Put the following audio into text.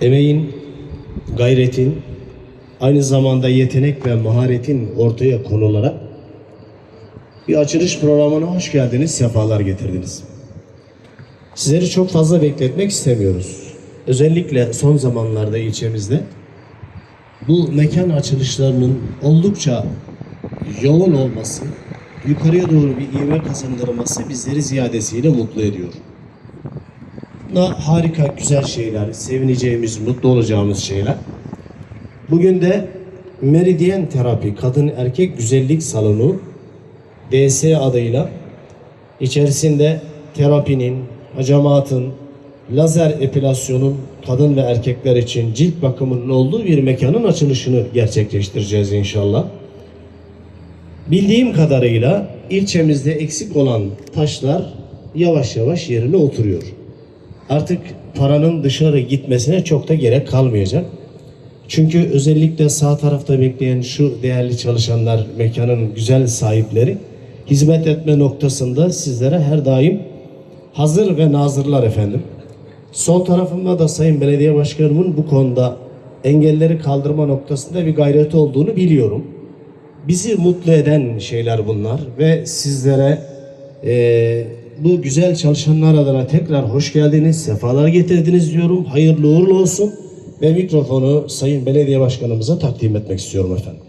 emeğin, gayretin, aynı zamanda yetenek ve maharetin ortaya konularak bir açılış programına hoş geldiniz, sefalar getirdiniz. Sizleri çok fazla bekletmek istemiyoruz. Özellikle son zamanlarda ilçemizde bu mekan açılışlarının oldukça yoğun olması, yukarıya doğru bir ivme kazandırması bizleri ziyadesiyle mutlu ediyor. Bunlar harika, güzel şeyler, sevineceğimiz, mutlu olacağımız şeyler. Bugün de Meridyen Terapi Kadın Erkek Güzellik Salonu DS adıyla içerisinde terapinin, hacamatın, lazer epilasyonun kadın ve erkekler için cilt bakımının olduğu bir mekanın açılışını gerçekleştireceğiz inşallah. Bildiğim kadarıyla ilçemizde eksik olan taşlar yavaş yavaş yerine oturuyor. Artık paranın dışarı gitmesine çok da gerek kalmayacak. Çünkü özellikle sağ tarafta bekleyen şu değerli çalışanlar, mekanın güzel sahipleri hizmet etme noktasında sizlere her daim hazır ve nazırlar efendim. Sol tarafımda da Sayın Belediye Başkanımın bu konuda engelleri kaldırma noktasında bir gayreti olduğunu biliyorum. Bizi mutlu eden şeyler bunlar ve sizlere eee, bu güzel çalışanlar adına tekrar hoş geldiniz, sefalar getirdiniz diyorum. Hayırlı uğurlu olsun ve mikrofonu Sayın Belediye Başkanımıza takdim etmek istiyorum efendim.